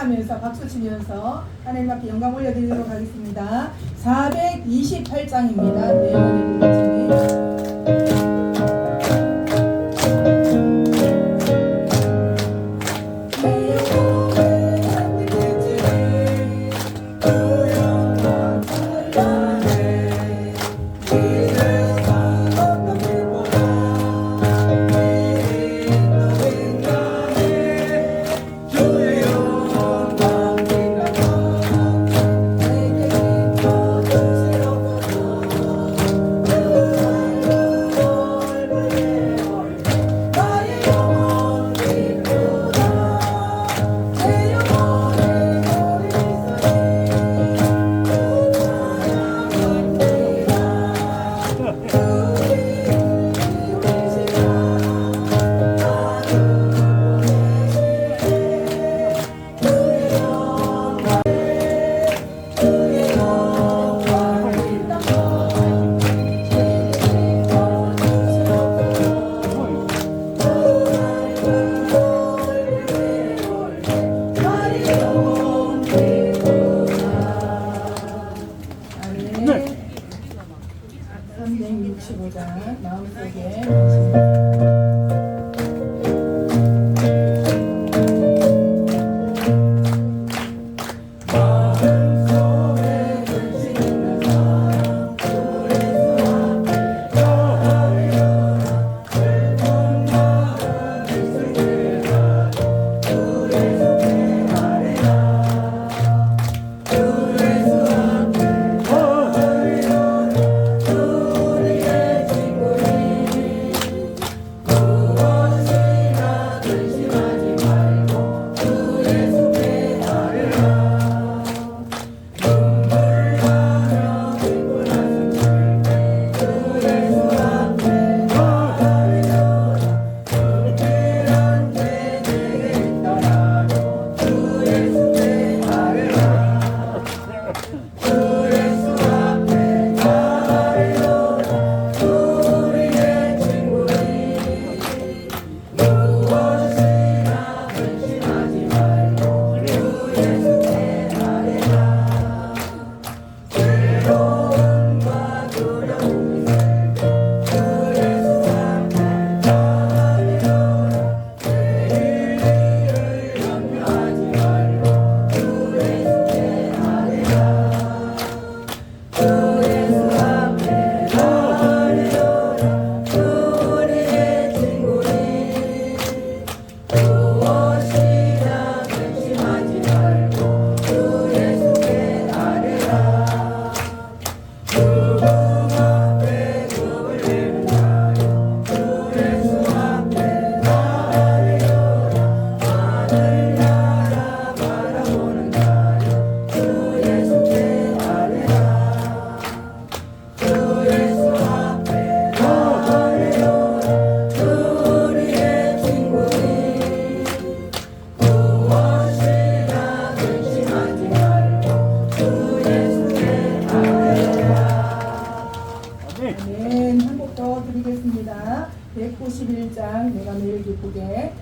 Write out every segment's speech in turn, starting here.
찬양하면서 박수 치면서 하나님 앞에 영광 올려드리도록 하겠습니다. 428장입니다. 내 365장 마음속에 191장 내가 매일 기쁘게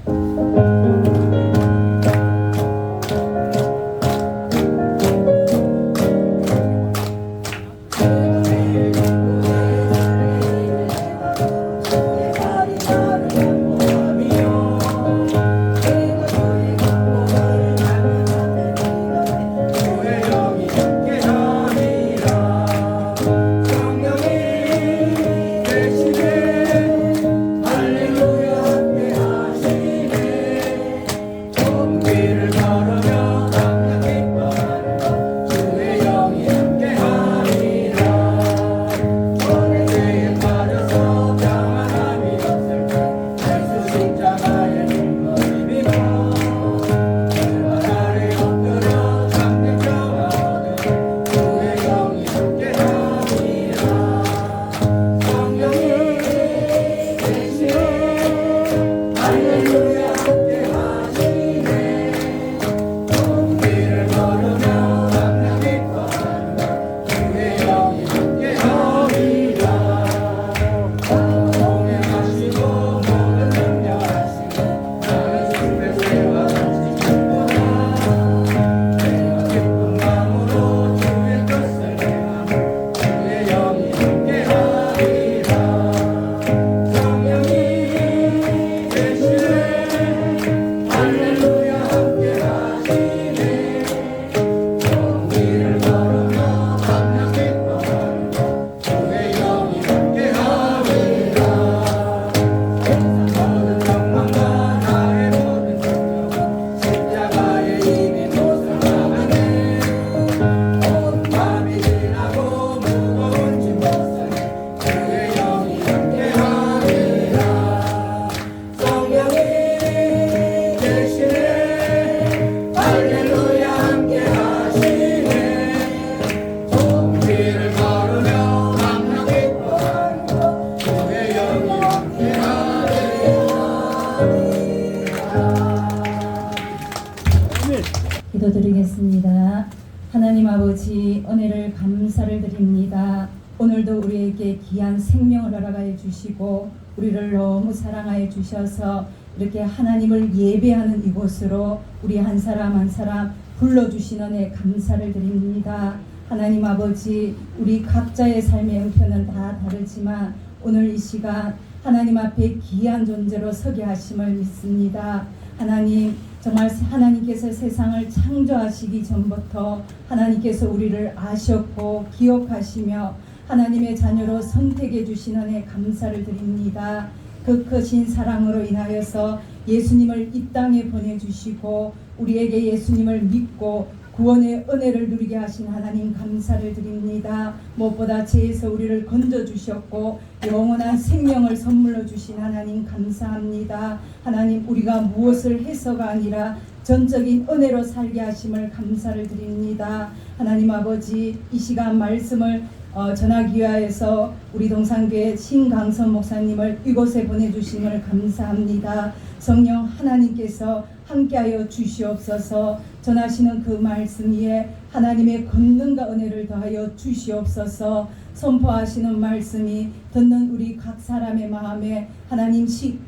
우리를 너무 사랑하여 주셔서 이렇게 하나님을 예배하는 이곳으로 우리 한 사람 한 사람 불러주신 은혜 감사를 드립니다. 하나님 아버지 우리 각자의 삶의 형편은 다 다르지만 오늘 이 시간 하나님 앞에 귀한 존재로 서게 하심을 믿습니다. 하나님 정말 하나님께서 세상을 창조하시기 전부터 하나님께서 우리를 아셨고 기억하시며 하나님의 자녀로 선택해 주신 은혜 감사를 드립니다. 그 크신 사랑으로 인하여서 예수님을 이 땅에 보내주시고 우리에게 예수님을 믿고 구원의 은혜를 누리게 하신 하나님 감사를 드립니다. 무엇보다 죄에서 우리를 건져 주셨고 영원한 생명을 선물로 주신 하나님 감사합니다. 하나님 우리가 무엇을 해서가 아니라 전적인 은혜로 살게 하심을 감사를 드립니다. 하나님 아버지 이 시간 말씀을 어, 위하여서 우리 동산교회 신강선 목사님을 이곳에 보내주심을 감사합니다. 성령 하나님께서 함께하여 주시옵소서 전하시는 그 말씀 위에 하나님의 권능과 은혜를 더하여 주시옵소서 선포하시는 말씀이 듣는 우리 각 사람의 마음에 하나님 시,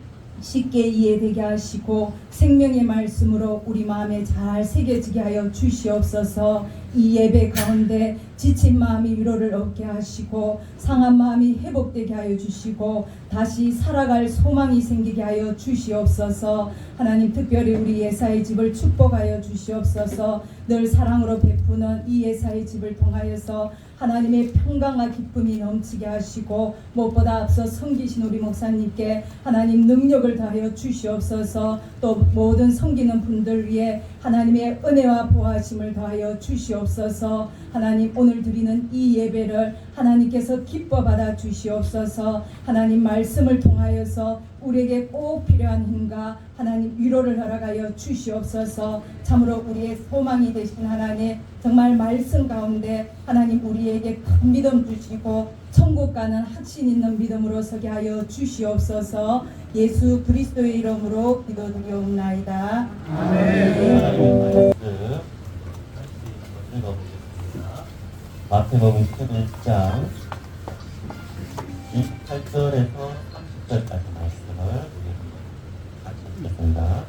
쉽게 이해되게 하시고 생명의 말씀으로 우리 마음에 잘 새겨지게 하여 주시옵소서. 이 예배 가운데 지친 마음이 위로를 얻게 하시고 상한 마음이 회복되게 하여 주시고 다시 살아갈 소망이 생기게 하여 주시옵소서. 하나님 특별히 우리 예사의 집을 축복하여 주시옵소서. 늘 사랑으로 베푸는 이 예사의 집을 통하여서 하나님의 평강과 기쁨이 넘치게 하시고 무엇보다 앞서 섬기신 우리 목사님께 하나님 능력을 다하여 주시옵소서. 또 모든 섬기는 분들 위해 하나님의 은혜와 보하심을 더하여 주시옵소서. 하나님 오늘 드리는 이 예배를 하나님께서 기뻐 받아 주시옵소서. 하나님 말씀을 통하여서 우리에게 꼭 필요한 힘과 하나님 위로를 허락하여 주시옵소서. 참으로 우리의 소망이 되신 하나님 정말 말씀 가운데 하나님 우리에게 큰 믿음 주시고 천국 가는 확신 있는 믿음으로 서게 하여 주시옵소서. 예수 그리스도의 이름으로 기도드리옵나이다. 아멘. 마태복음 11장 28절에서 30절까지 말씀을 우리 같이 읽겠습니다.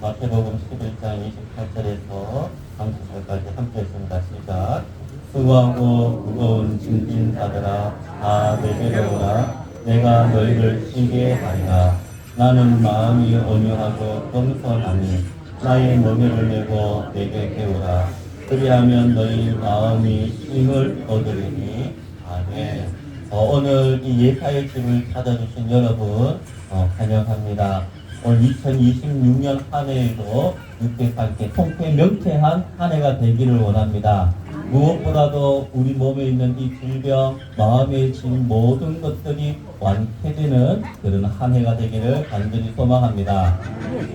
마태복음 11장 28절에서 30절까지 함께 읽습니다. 시작. 수고하고 무거운 짐진 자들아 다 내게로 오라 내가 너희를 쉬게 하리라 나는 마음이 온유하고 겸손하니 나의 멍에를 메고 내게 배우라 그리하면 너희 마음이 힘을 얻으리니 아멘 어, 오늘 이 예사의 집을 찾아주신 여러분 어, 환영합니다 오늘 2026년 한 해에도 함께 통쾌 명쾌한 한 해가 되기를 원합니다 무엇보다도 우리 몸에 있는 이 질병, 마음에 진 모든 것들이 완쾌되는 그런 한 해가 되기를 간절히 소망합니다.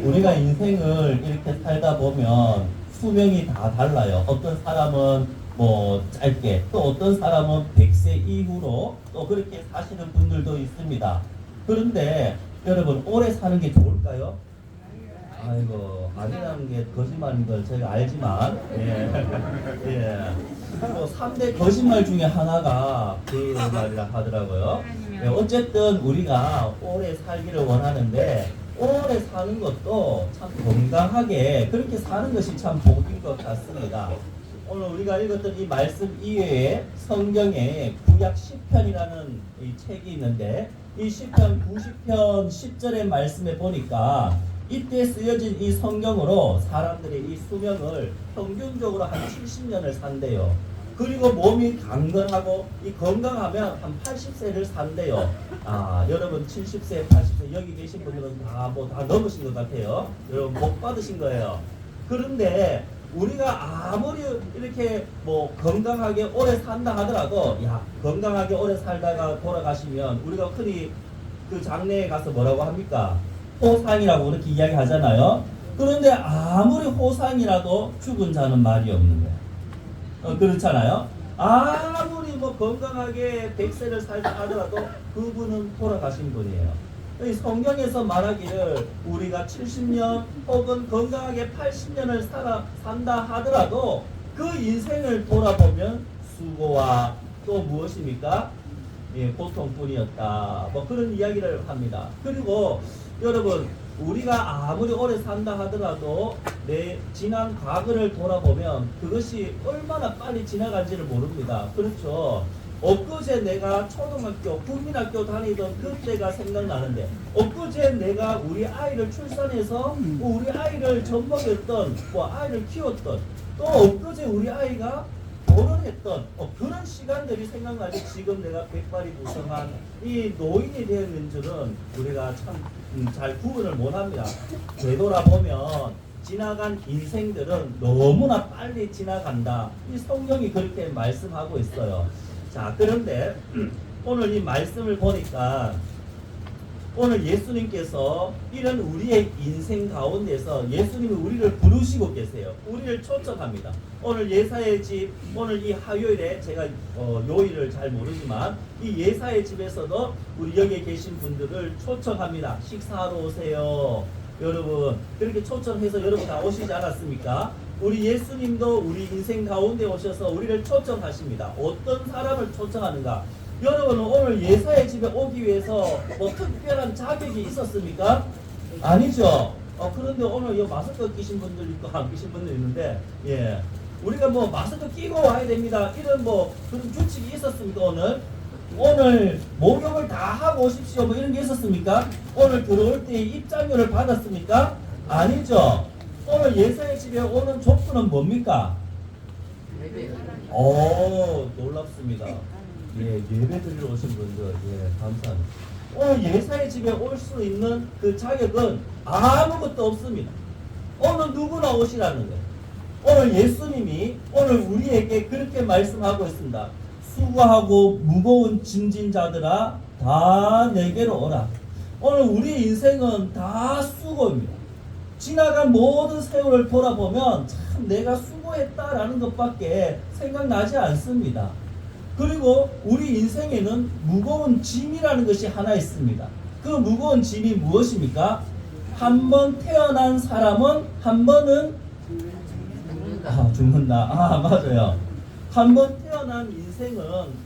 우리가 인생을 이렇게 살다 보면 수명이 다 달라요. 어떤 사람은 뭐 짧게, 또 어떤 사람은 100세 이후로 또 그렇게 사시는 분들도 있습니다. 그런데 여러분, 오래 사는 게 좋을까요? 아이고 아니라는 게 거짓말인 걸 제가 알지만 예. 예. 뭐 3대 거짓말 중에 하나가 거짓말이라 하더라고요. 예, 어쨌든 우리가 오래 살기를 원하는데 오래 사는 것도 참 건강하게 그렇게 사는 것이 참 복인 것 같습니다. 오늘 우리가 읽었던 이 말씀 이외에 성경에 구약 10편이라는 이 책이 있는데 이 10편 90편 10절의 말씀에 보니까 이때 쓰여진 이 성경으로 사람들이 이 수명을 평균적으로 한 70년을 산대요. 그리고 몸이 강건하고 이 건강하면 한 80세를 산대요. 아, 여러분 70세, 80세 여기 계신 분들은 다 뭐다 넘으신 것 같아요. 여러분 복 받으신 거예요. 그런데 우리가 아무리 이렇게 뭐 건강하게 오래 산다 하더라도 야 건강하게 오래 살다가 돌아가시면 우리가 흔히 그 장례에 가서 뭐라고 합니까? 호상이라고 그렇게 이야기하잖아요. 그런데 아무리 호상이라도 죽은 자는 말이 없는 거예요. 어, 그렇잖아요. 아무리 뭐 건강하게 100세를 살다 하더라도 그분은 돌아가신 분이에요. 이 성경에서 말하기를 우리가 70년 혹은 건강하게 80년을 살아, 산다 하더라도 그 인생을 돌아보면 수고와 또 무엇입니까? 예, 고통뿐이었다. 뭐 그런 이야기를 합니다. 그리고 여러분 우리가 아무리 오래 산다 하더라도 내 지난 과거를 돌아보면 그것이 얼마나 빨리 지나간지를 모릅니다. 그렇죠. 엊그제 내가 초등학교, 국민학교 다니던 그때가 생각나는데 엊그제 내가 우리 아이를 출산해서 뭐 우리 아이를 젖먹였던 뭐 아이를 키웠던 또 엊그제 우리 아이가 결혼했던 어, 그런 시간들이 생각나지 지금 내가 백발이 무성한 이 노인이 되었는 줄은 우리가 참잘 구분을 못합니다. 되돌아보면 지나간 인생들은 너무나 빨리 지나간다. 이 성경이 그렇게 말씀하고 있어요. 자 그런데 오늘 이 말씀을 보니까 오늘 예수님께서 이런 우리의 인생 가운데서 예수님이 우리를 부르시고 계세요. 우리를 초청합니다. 오늘 예사의 집, 오늘 이 화요일에 제가 어, 요일을 잘 모르지만 이 예사의 집에서도 우리 여기에 계신 분들을 초청합니다. 식사하러 오세요. 여러분 그렇게 초청해서 여러분 다 오시지 않았습니까? 우리 예수님도 우리 인생 가운데 오셔서 우리를 초청하십니다. 어떤 사람을 초청하는가? 여러분은 오늘 예사의 집에 오기 위해서 뭐 특별한 자격이 있었습니까? 아니죠. 어, 그런데 오늘 이 마스크 끼신 분들 있고 안 끼신 분들 있는데, 예. 우리가 뭐 마스크 끼고 와야 됩니다. 이런 뭐 그런 규칙이 있었습니까, 오늘? 오늘 목욕을 다 하고 오십시오. 뭐 이런 게 있었습니까? 오늘 들어올 때 입장료를 받았습니까? 아니죠. 오늘 예사의 집에 오는 조건은 뭡니까? 오, 놀랍습니다. 예, 예배 드리러 오신 분들, 예, 감사합니다. 오늘 예사의 집에 올 수 있는 그 자격은 아무것도 없습니다. 오늘 누구나 오시라는 거예요. 오늘 예수님이 오늘 우리에게 그렇게 말씀하고 있습니다. 수고하고 무거운 짐진 자들아 다 내게로 오라. 오늘 우리 인생은 다 수고입니다. 지나간 모든 세월을 돌아보면 참 내가 수고했다라는 것밖에 생각나지 않습니다. 그리고 우리 인생에는 무거운 짐이라는 것이 하나 있습니다. 그 무거운 짐이 무엇입니까? 한 번 태어난 사람은 한 번은 아, 죽는다. 아, 맞아요. 한 번 태어난 인생은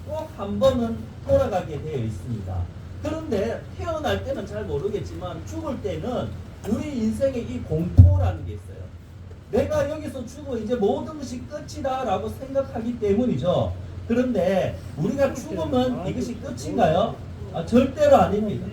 꼭 한 번은 돌아가게 되어 있습니다. 그런데 태어날 때는 잘 모르겠지만 죽을 때는 우리 인생의 이 공포라는 게 있어요. 내가 여기서 죽어 이제 모든 것이 끝이다라고 생각하기 때문이죠. 그런데 우리가 죽으면 이것이 끝인가요? 아, 절대로 아닙니다.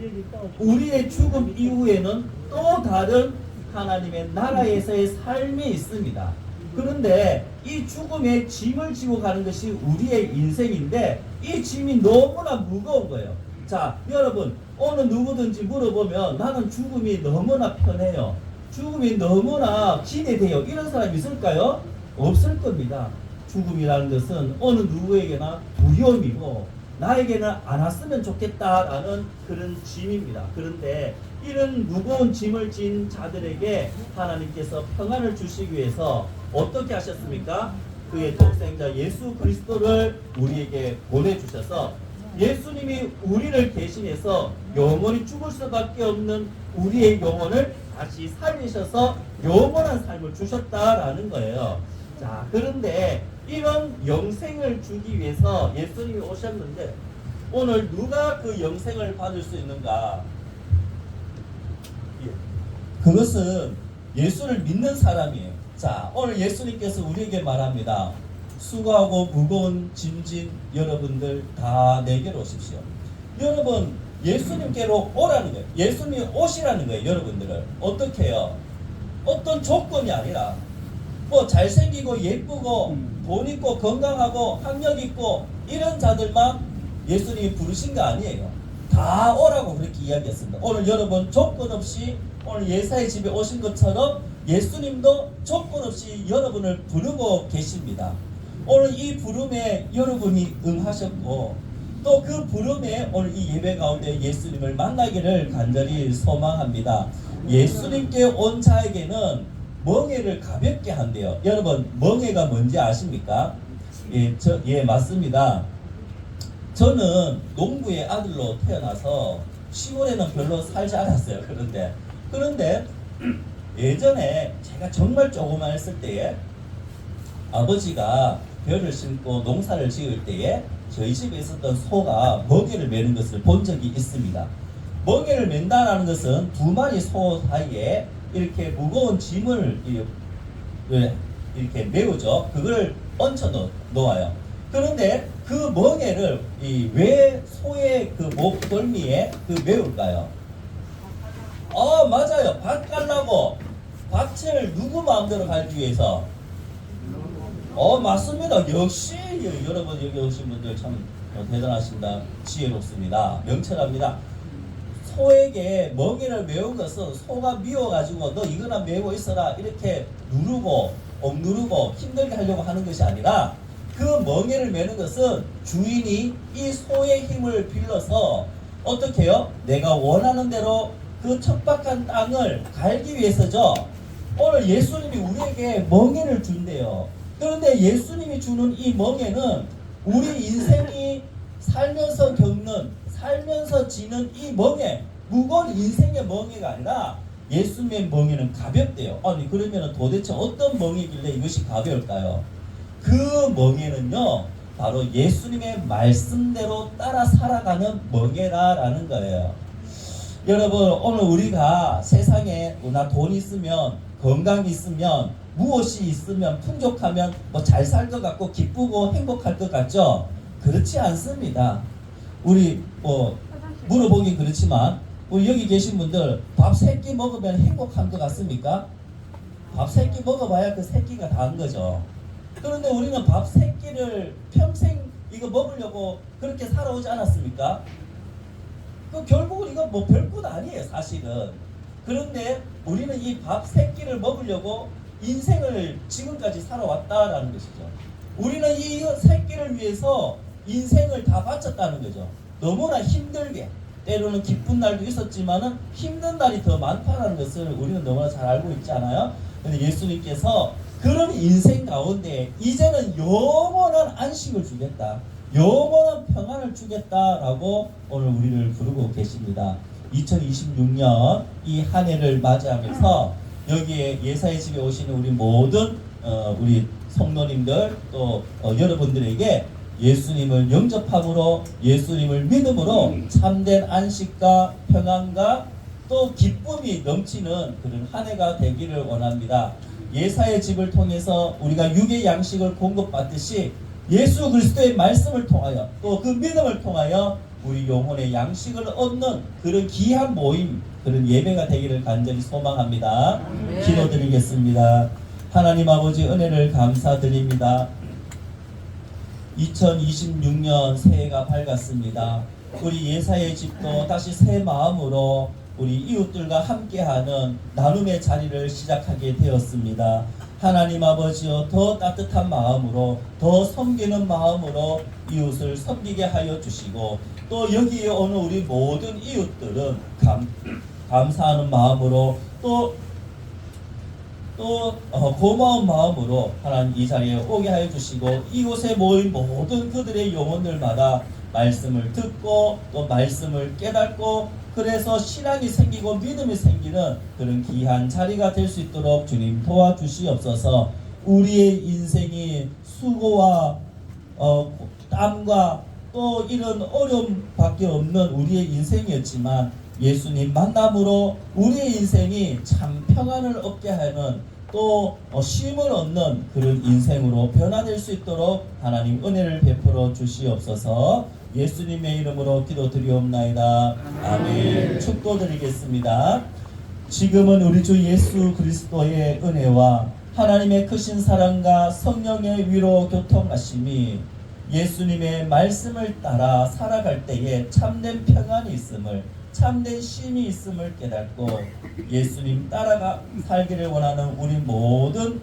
우리의 죽음 이후에는 또 다른 하나님의 나라에서의 삶이 있습니다. 그런데 이 죽음의 짐을 지고 가는 것이 우리의 인생인데 이 짐이 너무나 무거운 거예요. 자, 여러분, 어느 누구든지 물어보면 나는 죽음이 너무나 편해요. 죽음이 너무나 기대돼요. 이런 사람 있을까요? 없을 겁니다. 죽음이라는 것은 어느 누구에게나 두려움이고 나에게는 안 왔으면 좋겠다라는 그런 짐입니다. 그런데 이런 무거운 짐을 진 자들에게 하나님께서 평안을 주시기 위해서 어떻게 하셨습니까? 그의 독생자 예수 그리스도를 우리에게 보내주셔서 예수님이 우리를 대신해서 영원히 죽을 수밖에 없는 우리의 영혼을 다시 살리셔서 영원한 삶을 주셨다라는 거예요. 자, 그런데 이런 영생을 주기 위해서 예수님이 오셨는데 오늘 누가 그 영생을 받을 수 있는가? 예. 그것은 예수를 믿는 사람이에요. 자, 오늘 예수님께서 우리에게 말합니다. 수고하고 무거운 짐진 여러분들 다 내게로 오십시오. 여러분, 예수님께로 오라는 거예요. 예수님이 오시라는 거예요, 여러분들을. 어떻게 해요? 어떤 조건이 아니라, 뭐 잘생기고 예쁘고 돈 있고 건강하고 학력 있고 이런 자들만 예수님이 부르신 거 아니에요. 다 오라고 그렇게 이야기했습니다. 오늘 여러분 조건 없이 오늘 예사의 집에 오신 것처럼 예수님도 조건 없이 여러분을 부르고 계십니다. 오늘 이 부름에 여러분이 응하셨고 또 그 부름에 오늘 이 예배 가운데 예수님을 만나기를 간절히 소망합니다. 예수님께 온 자에게는 멍해를 가볍게 한대요. 여러분 멍해가 뭔지 아십니까? 예, 저, 예 맞습니다. 저는 농부의 아들로 태어나서 시골에는 별로 살지 않았어요. 그런데 그런데 예전에 제가 정말 조그만 했을 때에 아버지가 벼를 심고 농사를 지을 때에 저희 집에 있었던 소가 멍에를 매는 것을 본 적이 있습니다. 멍에를 맨다라는 것은 두 마리 소 사이에 이렇게 무거운 짐을 이- 예, 이렇게 메우죠. 그걸 얹혀 놓- 놓아요. 그런데 그 멍에를 이왜 소의 그 목덜미에 그 메울까요? 어 맞아요. 밭 깔라고 밭을 누구 마음대로 갈기 위해서 어 맞습니다. 역시 여- 여러분 여기 오신 분들 참 어, 대단하십니다. 지혜롭습니다. 명철합니다. 소에게 먹이를 메운 것은 소가 미워가지고 너 이거나 메고 있어라 이렇게 누르고 억누르고 힘들게 하려고 하는 것이 아니라 그 멍에를 메는 것은 주인이 이 소의 힘을 빌려서 어떻게 해요? 내가 원하는 대로 그 척박한 땅을 갈기 위해서죠. 오늘 예수님이 우리에게 멍에를 준대요. 그런데 예수님이 주는 이 멍에는 우리 인생이 살면서 겪는 살면서 지는 이 멍에 무거운 인생의 멍에가 아니라 예수님의 멍에는 가볍대요. 아니 그러면 도대체 어떤 멍이길래 이것이 가벼울까요? 그 멍에는요 바로 예수님의 말씀대로 따라 살아가는 멍에라라는 거예요. 여러분 오늘 우리가 세상에 나 돈 있으면 건강 있으면 무엇이 있으면 풍족하면 뭐 잘 살 것 같고 기쁘고 행복할 것 같죠? 그렇지 않습니다. 우리 뭐 물어보긴 그렇지만 우리 여기 계신 분들 밥 세 끼 먹으면 행복한 것 같습니까? 밥 세 끼 먹어봐야 그 세 끼가 다한 거죠. 그런데 우리는 밥 세 끼를 평생 이거 먹으려고 그렇게 살아오지 않았습니까? 그 결국은 이거 뭐 별것 아니에요 사실은 그런데 우리는 이 밥 세 끼를 먹으려고 인생을 지금까지 살아왔다라는 것이죠 우리는 이세 끼를 위해서 인생을 다 바쳤다는 거죠 너무나 힘들게 때로는 기쁜 날도 있었지만은 힘든 날이 더 많다는 것을 우리는 너무나 잘 알고 있지 않아요? 근데 예수님께서 그런 인생 가운데 이제는 영원한 안식을 주겠다. 영원한 평안을 주겠다라고 오늘 우리를 부르고 계십니다. 2026년 이 한 해를 맞이하면서 여기에 예사의 집에 오시는 우리 모든 어, 우리 성도님들 또 어, 여러분들에게 예수님을 영접함으로 예수님을 믿음으로 참된 안식과 평안과 또 기쁨이 넘치는 그런 한 해가 되기를 원합니다. 예사의 집을 통해서 우리가 육의 양식을 공급받듯이 예수 그리스도의 말씀을 통하여 또 그 믿음을 통하여 우리 영혼의 양식을 얻는 그런 귀한 모임 그런 예배가 되기를 간절히 소망합니다. 기도드리겠습니다. 하나님 아버지 은혜를 감사드립니다. 2026년 새해가 밝았습니다. 우리 예사의 집도 다시 새 마음으로 우리 이웃들과 함께하는 나눔의 자리를 시작하게 되었습니다. 하나님 아버지여 더 따뜻한 마음으로 더 섬기는 마음으로 이웃을 섬기게 하여 주시고 또 여기에 오는 우리 모든 이웃들은 감, 감사하는 마음으로 또또 어, 고마운 마음으로 하나님 이 자리에 오게 하여 주시고 이곳에 모인 모든 그들의 영혼들마다 말씀을 듣고 또 말씀을 깨닫고 그래서 신앙이 생기고 믿음이 생기는 그런 귀한 자리가 될 수 있도록 주님 도와주시옵소서. 우리의 인생이 수고와 어, 땀과 또 이런 어려움밖에 없는 우리의 인생이었지만 예수님 만남으로 우리의 인생이 참 평안을 얻게 하는 또 어, 쉼을 얻는 그런 인생으로 변화될 수 있도록 하나님 은혜를 베풀어 주시옵소서. 예수님의 이름으로 기도드리옵나이다. 아멘. 축도드리겠습니다. 지금은 우리 주 예수 그리스도의 은혜와 하나님의 크신 사랑과 성령의 위로 교통하심이 예수님의 말씀을 따라 살아갈 때에 참된 평안이 있음을 참된 쉼이 있음을 깨닫고 예수님 따라가 살기를 원하는 우리 모든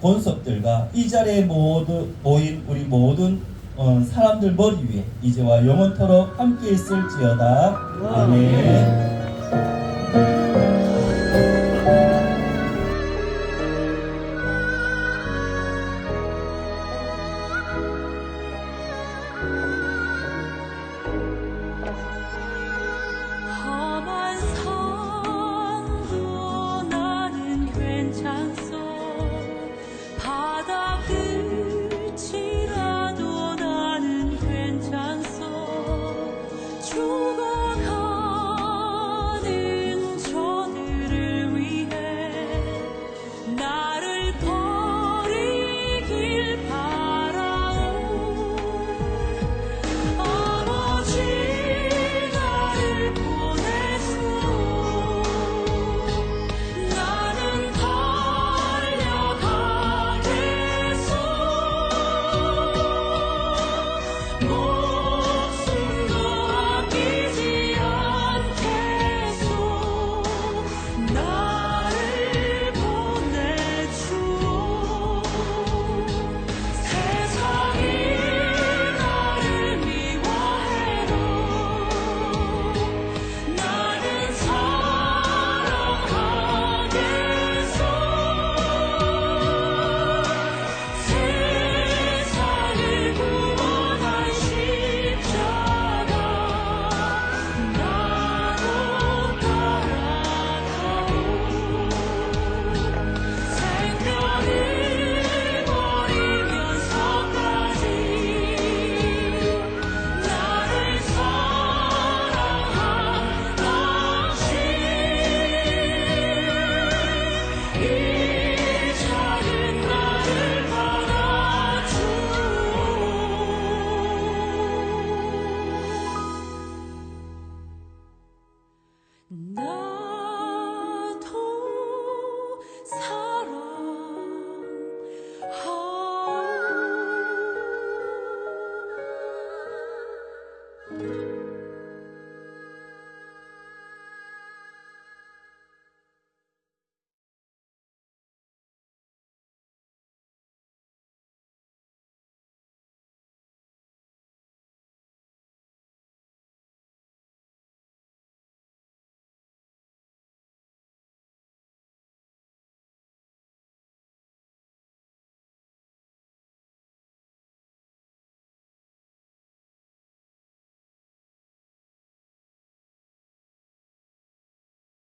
본석들과 이 자리에 모두 모인 우리 모든 어, 사람들 머리 위에 이제와 영원토록 함께 있을지어다 아멘.